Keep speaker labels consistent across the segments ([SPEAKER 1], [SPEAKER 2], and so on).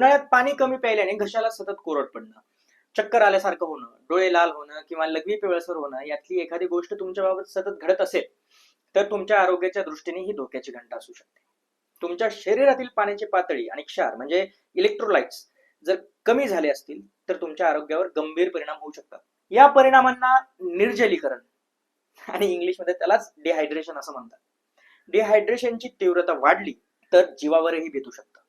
[SPEAKER 1] उन्हाळ्यात पाणी कमी प्यायल्याने घशाला सतत कोरड पडणं चक्कर आल्यासारखं होणं डोळे लाल होणं किंवा लघवी पिवळसर होणं यातली एखादी गोष्ट तुमच्या बाबत सतत घडत असेल तर तुमच्या आरोग्याच्या दृष्टीने ही धोक्याची घंटा असू शकते. तुमच्या शरीरातील पाण्याची पातळी आणि क्षार म्हणजे इलेक्ट्रोलाइट्स जर कमी झाले असतील तर तुमच्या आरोग्यावर गंभीर परिणाम होऊ शकतात. या परिणामांना निर्जलीकरण आणि इंग्लिशमध्ये त्यालाच डिहायड्रेशन असं म्हणतात. डिहायड्रेशनची तीव्रता वाढली तर जीवावरही भेटू शकतात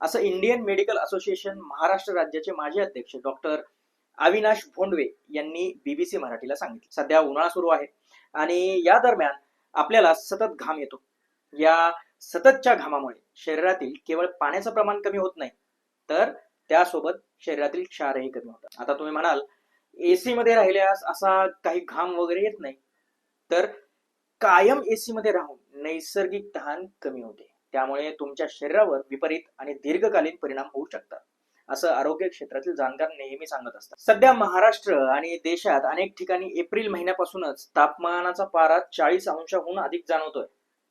[SPEAKER 1] असं इंडियन मेडिकल असोसिएशन महाराष्ट्र राज्याचे माजी अध्यक्ष डॉक्टर अविनाश भोंडवे यांनी बीबीसी मराठीला सांगितलं. सध्या उन्हाळा सुरू आहे आणि या दरम्यान आपल्याला सतत घाम येतो. या सततच्या घामामुळे शरीरातील केवळ पाण्याचं प्रमाण कमी होत नाही तर त्यासोबत शरीरातील क्षारही कमी होतात. आता तुम्ही म्हणाल एसी मध्ये राहिल्यास असा काही घाम वगैरे येत नाही तर कायम एसी मध्ये राहून नैसर्गिक तहान कमी होते. त्यामुळे तुमच्या शरीरावर विपरीत आणि दीर्घकालीन परिणाम होऊ शकतात. असं आरोग्य क्षेत्रातील जाणकार नेहमी सांगत असतात. सध्या महाराष्ट्र आणि देशात अनेक ठिकाणी एप्रिल महिन्यापासूनच तापमानाचा पारा चाळीस अंशाहून अधिक जाणवतोय.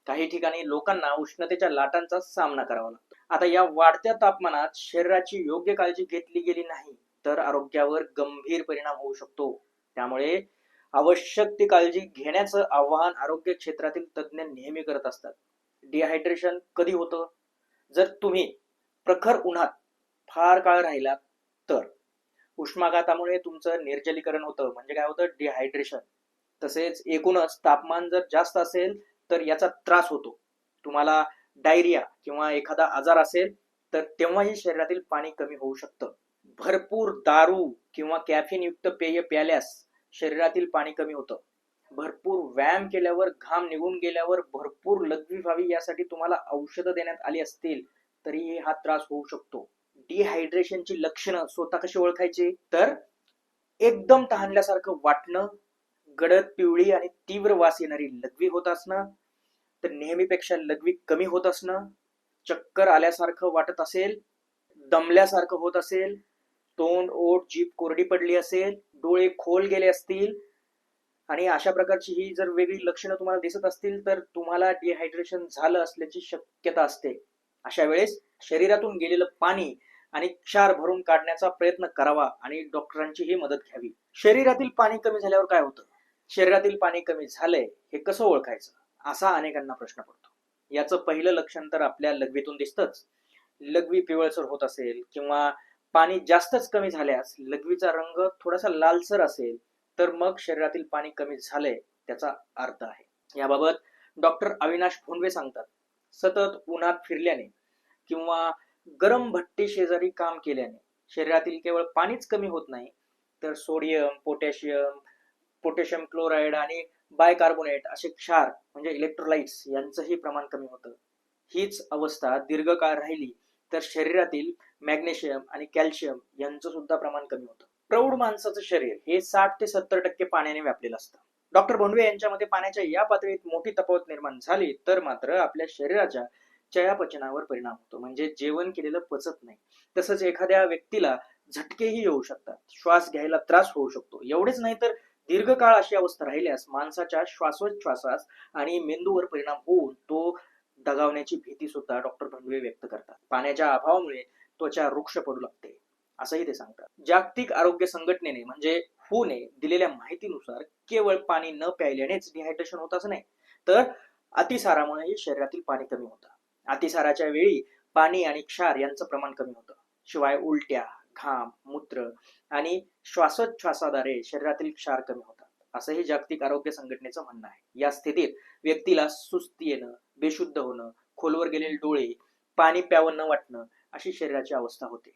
[SPEAKER 1] काही ठिकाणी लोकांना उष्णतेच्या लाटांचा सामना करावा लागतो. आता या वाढत्या तापमानात शरीराची योग्य काळजी घेतली गेली नाही तर आरोग्यावर गंभीर परिणाम होऊ शकतो. त्यामुळे आवश्यक ती काळजी घेण्याचं आवाहन आरोग्य क्षेत्रातील तज्ज्ञ नेहमी करत असतात. डिहायड्रेशन कधी होतं? जर तुम्ही प्रखर उन्हात फार काळ राहिलात तर उष्माघातामुळे तुमचं निर्जलीकरण होतं. म्हणजे काय होतं? डिहायड्रेशन तसेच एकूणच तापमान जर जास्त असेल तर याचा त्रास होतो. तुम्हाला डायरिया किंवा एखादा आजार असेल तर तेव्हाही शरीरातील पाणी कमी होऊ शकतं. भरपूर दारू किंवा कॅफिन युक्त पेय प्याल्यास शरीरातील पाणी कमी होतं. भरपूर व्यायाम केल्यावर घाम निघून गेल्यावर भरपूर लघवी व्हावी यासाठी तुम्हाला औषधं देण्यात आली असतील तरीही हा त्रास होऊ शकतो. डिहायड्रेशनची लक्षणं स्वतः कशी ओळखायची? तर एकदम तहानल्यासारखं वाटणं गडद पिवळी आणि तीव्र वास येणारी लघवी होत असणं तर नेहमीपेक्षा लघवी कमी होत असणं चक्कर आल्यासारखं वाटत असेल दमल्यासारखं होत असेल तोंड ओठ जीभ कोरडी पडली असेल डोळे खोल गेले असतील आणि अशा प्रकारची ही जर वेगळी लक्षणं तुम्हाला दिसत असतील तर तुम्हाला डिहायड्रेशन झालं असल्याची शक्यता असते. अशा वेळेस शरीरातून गेलेलं पाणी आणि क्षार भरून काढण्याचा प्रयत्न करावा आणि डॉक्टरांचीही मदत घ्यावी. शरीरातील पाणी कमी झाल्यावर काय होतं? शरीरातील पाणी कमी झालंय हे कसं ओळखायचं? असा अनेकांना प्रश्न पडतो. याचं पहिलं लक्षण तर आपल्या लघवीतून दिसतच. लघवी पिवळसर होत असेल किंवा पाणी जास्तच कमी झाल्यास लघवीचा रंग थोडासा लालसर असेल तर मग शरीरातील पाणी कमी झालंय त्याचा अर्थ आहे. याबाबत डॉक्टर अविनाश भोंडवे सांगतात. सतत उन्हात फिरल्याने किंवा गरम भट्टी शेजारी काम केल्याने शरीरातील केवळ पाणीच कमी होत नाही तर सोडियम पोटॅशियम पोटॅशियम क्लोराईड आणि बायकार्बोनेट असे क्षार म्हणजे इलेक्ट्रोलाइट्स यांचंही प्रमाण कमी होतं. हीच अवस्था दीर्घकाळ राहिली तर शरीरातील मॅग्नेशियम आणि कॅल्शियम यांचं सुद्धा प्रमाण कमी होतं. प्रौढ माणसाचं शरीर हे साठ ते सत्तर टक्के पाण्याने व्यापलेलं असतं. डॉक्टर भोंडवे यांच्यामध्ये पाण्याच्या या पातळीत मोठी तफावत निर्माण झाली तर मात्र आपल्या शरीराच्या चयापचनावर परिणाम होतो. म्हणजे जेवण केलेलं पचत नाही. तसंच एखाद्या व्यक्तीला झटकेही येऊ शकतात. श्वास घ्यायला त्रास होऊ शकतो. एवढेच नाही तर दीर्घकाळ अशी अवस्था राहिल्यास माणसाच्या श्वासोच्छ्वासास आणि मेंदूवर परिणाम होऊन तो दगावण्याची भीती सुद्धा डॉक्टर भंडवे व्यक्त करतात. पाण्याच्या अभावामुळे त्वचा वृक्ष पडू लागते. असंही ते सांगतात. जागतिक आरोग्य संघटनेने म्हणजे ने दिलेल्या माहितीनुसार केवळ पाणी न प्यायल्यानेच डिहायड्रेशन होत असं नाही. तर अतिसारामुळेही शरीरातील पाणी कमी होतं. अतिसाराच्या वेळी पाणी आणि क्षार यांचं प्रमाण कमी होतं. शिवाय उलट्या घाम मूत्र आणि श्वासोच्छ्वासाद्वारे शरीरातील क्षार कमी होतात. असंही जागतिक आरोग्य संघटनेचं म्हणणं आहे. या स्थितीत व्यक्तीला सुस्ती येणं बेशुद्ध होणं खोलवर गेलेले डोळे पाणी प्यावं न वाटणं अशी शरीराची अवस्था होते.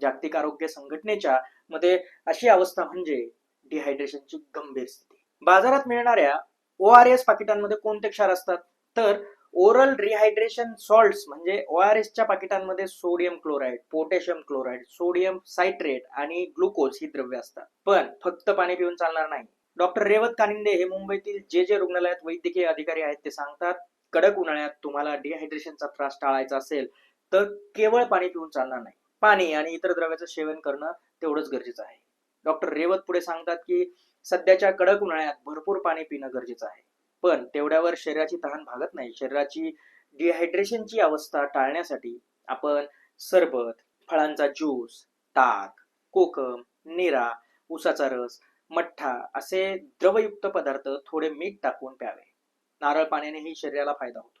[SPEAKER 1] जागतिक आरोग्य संघटनेच्या मध्ये अशी अवस्था म्हणजे डिहायड्रेशनची गंभीर स्थिती. बाजारात मिळणाऱ्या ओ आर एस पाकिटांमध्ये कोणते क्षार असतात? तर ओरल रिहायड्रेशन सॉल्ट्स म्हणजे ओ आर एसच्या पाकिटांमध्ये sodium chloride potassium chloride sodium citrate आणि ग्लुकोज ही द्रव्य असतात. पण फक्त पाणी पिऊन चालणार नाही. डॉक्टर रेवत कानिंदे हे मुंबईतील जे जे रुग्णालयात वैद्यकीय अधिकारी आहेत ते सांगतात कडक उन्हाळ्यात तुम्हाला डिहायड्रेशनचा त्रास टाळायचा असेल तर केवळ पाणी पिऊन चालणार नाही. पाणी आणि इतर द्रव्याचं सेवन करणं तेवढंच गरजेचं आहे. डॉक्टर रेवत पुढे सांगतात की सध्याच्या कडक उन्हाळ्यात भरपूर पाणी पिणं गरजेचं आहे. पण तेवढ्यावर शरीराची तहान भागत नाही. शरीराची डिहायड्रेशनची अवस्था टाळण्यासाठी आपण सरबत फळांचा ज्यूस ताक कोकम निरा उसाचा रस मठ्ठा असे द्रवयुक्त पदार्थ थोडे मीठ टाकून प्यावे. नारळ पाण्यानेही शरीराला फायदा होतो.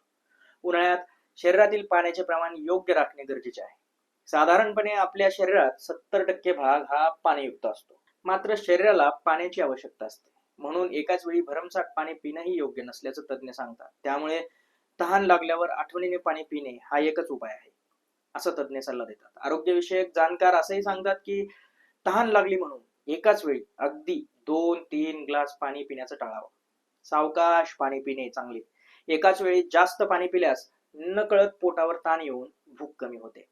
[SPEAKER 1] उन्हाळ्यात शरीरातील पाण्याचे प्रमाण योग्य राखणे गरजेचे आहे. साधारणपणे आपल्या शरीरात सत्तर टक्के भाग हा पाणीयुक्त असतो. मात्र शरीराला पाण्याची आवश्यकता असते. म्हणून एकाच वेळी भरमसाठ पाणी पिणंही योग्य नसल्याचं तज्ज्ञ सांगतात. त्यामुळे तहान लागल्यावर आठवणीने पाणी पिणे हा एकच उपाय आहे असं तज्ज्ञ सल्ला देतात. आरोग्यविषयक जाणकार असंही सांगतात की तहान लागली म्हणून एकाच वेळी अगदी दोन तीन ग्लास पाणी पिण्याचं टाळावं. सावकाश पाणी पिणे चांगले. एकाच वेळी जास्त पाणी पिल्यास नकळत पोटावर ताण येऊन भूक कमी होते.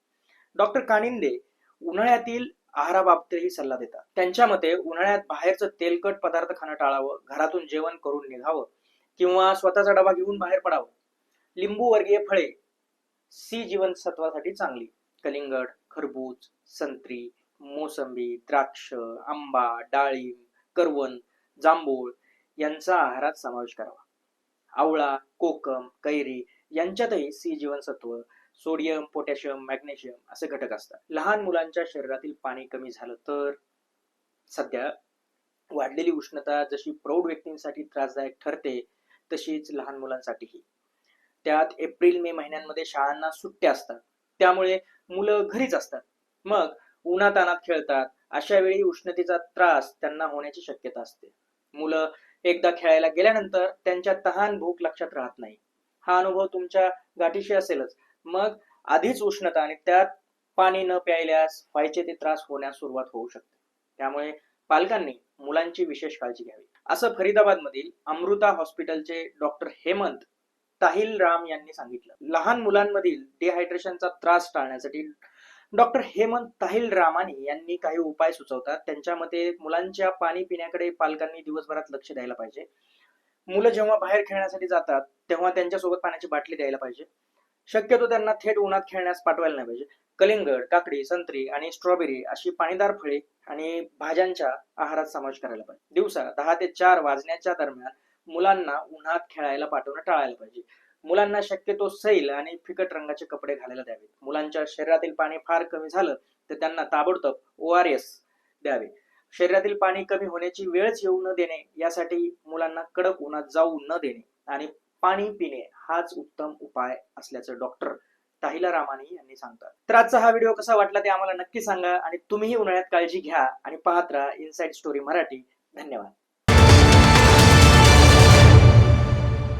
[SPEAKER 1] डॉक्टर कानिंदे उन्हाळ्यातील आहाराबाबतही सल्ला देतात. त्यांच्या मते उन्हाळ्यात बाहेरचं तेलकट पदार्थ खाणं टाळावं घरातून जेवण करून निघावं किंवा स्वतःचा डबा घेऊन बाहेर पडावं. लिंबू वर्गीय फळे सी जीवनसत्वासाठी चांगली. कलिंगड खरबूज संत्री मोसंबी द्राक्ष आंबा डाळिंब करवण जांभूळ यांचा आहारात समावेश करावा. आवळा कोकम कैरी यांच्यातही सी जीवनसत्व सोडियम पोटॅशियम मॅग्नेशियम असे घटक असतात. लहान मुलांच्या शरीरातील पाणी कमी झालं तर सध्या वाढलेली उष्णता जशी प्रौढ व्यक्तींसाठी त्रासदायक ठरते तशीच लहान मुलांसाठीही. त्यात एप्रिल मे महिन्यांमध्ये शाळांना सुट्ट्या असतात. त्यामुळे मुलं घरीच असतात. मग उन्हातानात खेळतात. अशा वेळी उष्णतेचा त्रास त्यांना होण्याची शक्यता असते. मुलं एकदा खेळायला गेल्यानंतर त्यांच्या तहान भूक लक्षात राहत नाही. हा अनुभव तुमच्या गाठीशी असेलच. मग आधीच उष्णता आणि त्यात पाणी न प्यायल्यास व्हायचे ते त्रास होण्यास सुरुवात होऊ शकते. त्यामुळे पालकांनी मुलांची विशेष काळजी घ्यावी. असं फरीदाबाद मधील अमृता हॉस्पिटलचे डॉक्टर हेमंत ताहिल राम यांनी सांगितलं. लहान मुलांमधील डिहायड्रेशनचा त्रास टाळण्यासाठी डॉक्टर हेमंत ताहिल रामानी यांनी काही उपाय सुचवतात. त्यांच्या मते मुलांच्या पाणी पिण्याकडे पालकांनी दिवसभरात लक्ष द्यायला पाहिजे. मुलं जेव्हा बाहेर खेळण्यासाठी जातात तेव्हा त्यांच्यासोबत पाण्याची बाटली द्यायला पाहिजे. शक्यतो त्यांना थेट उन्हात खेळण्यास पाठवायला नाही पाहिजे. कलिंगड काकडी संत्री आणि स्ट्रॉबेरी अशी पाणीदार फळे आणि भाज्यांच्या आहारात समावेश करायला पाहिजे. दिवसा दहा ते चार वाजण्याच्या दरम्यान मुलांना उन्हात खेळायला पाठवणं टाळायला पाहिजे. मुलांना शक्यतो सैल आणि फिकट रंगाचे कपडे घालायला द्यावेत मुलांच्या शरीरातील पाणी फार कमी झालं तर त्यांना ताबडतोब ओ आर एस द्यावे. शरीरातील पाणी कमी होण्याची वेळच येऊ न देणे यासाठी मुलांना कडक उन्हात जाऊ न देणे आणि पाणी पिणे हाच उत्तम उपाय असल्याचं डॉक्टर ताहिला रामानी यांनी सांगतात. तर आजचा हा व्हिडिओ कसा वाटला ते आम्हाला नक्की सांगा आणि तुम्हीही उन्हाळ्यात काळजी घ्या आणि पाहत राहा इनसाइड स्टोरी मराठी. धन्यवाद.